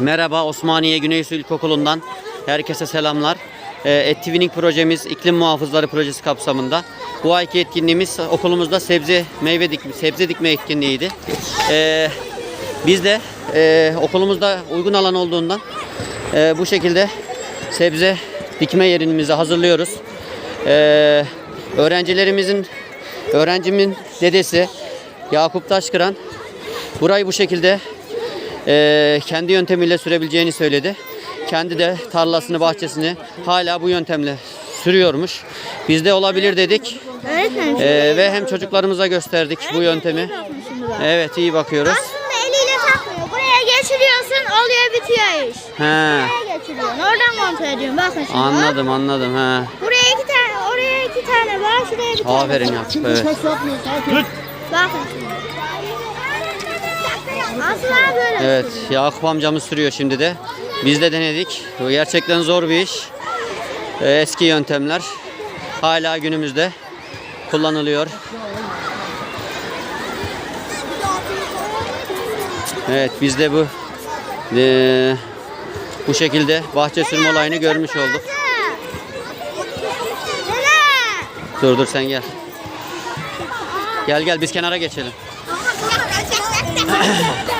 Merhaba Osmaniye Güneysu İlkokulu'ndan herkese selamlar. Ee, Ettivining projemiz iklim muhafızları projesi kapsamında. Bu ayki etkinliğimiz okulumuzda sebze meyve dikme, sebze dikme etkinliğiydi. Ee, biz de e, okulumuzda uygun alan olduğundan e, bu şekilde sebze dikme yerimizi hazırlıyoruz. Ee, öğrencilerimizin öğrencimin dedesi Yakup Taşkıran burayı bu şekilde e, kendi yöntemiyle sürebileceğini söyledi. Kendi de tarlasını, bahçesini hala bu yöntemle sürüyormuş. Biz de olabilir dedik Öğretmenim E, ve hem çocuklarımıza gösterdik bu yöntemi. Evet iyi bakıyoruz. aslında eliyle takmıyor. Buraya geçiriyorsun oluyor bitiyor iş. He, Buraya geçiriyorsun. Oradan kontrol ediyorsun. Bakın şimdi. anladım anladım. He. Buraya iki tane, oraya iki tane var. Şuraya bir tane. Aferin Yakup. Evet. Bakın şimdi. Aslında böyle. Evet Yakup amcamız sürüyor şimdi de. Biz de denedik. Bu gerçekten zor bir iş. Ee, Eski yöntemler hala günümüzde kullanılıyor. Evet biz de bu eee, bu şekilde bahçe sürme olayını görmüş olduk. Dur dur sen gel. Gel gel biz kenara geçelim. 加油加油加油加油